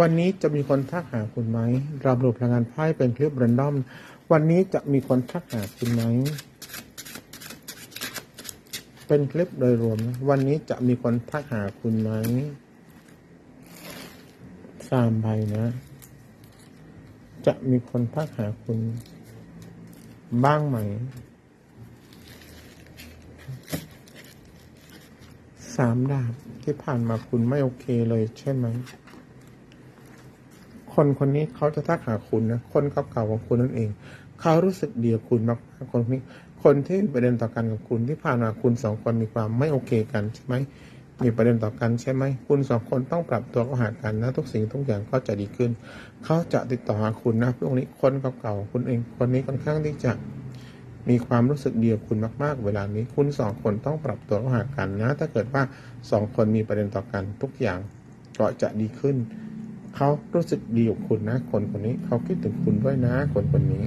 วันนี้จะมีคนทักหาคุณไหมเราดูพลังงานไพ่เป็นคลิปแรนดอม วันนี้จะมีคนทักหาคุณไหม เป็นคลิปโดยรวมนะวันนี้จะมีคนทักหาคุณไหมสามใบนะ จะมีคนทักหาคุณ บ้างไหม สามดาบที่ผ่านมาคุณไม่โอเคเลยใช่ไหม คนคนนี้เขาจะทักหาคุณนะคนเก่าๆของคุณนั่นเอง เขารู้สึกดีกับคุณมากคนนี้ คนที่มีประเด็นต่อกันกับคุณที่ผ่านมาคุณสองคนมีความไม่โอเคกันใช่ไหมมีประเด็นต่อกันใช่ไหมคุณสองคนต้องปรับตัวเข้าหากันนะทุกสิ่งทุกอย่างก็จะดีขึ้น เขาจะติดต่อหาคุณนะพวกนี้คนเก่าๆคุณเองคนนี้ค่อนข้างที่จะมีความรู้สึกเดีกับคุณมาก ๆ เวลานี้ คุณสองคนต้องปรับตัวเข้าหากันนะ ถ้าเกิดว่าสองคนมีประเด็นต่อกันทุกอย่างก็จะดีขึ้น เขารู้สึกดีกับคุณนะ คนคนนี้ เขาคิดถึงคุณด้วยนะ คนคนนี้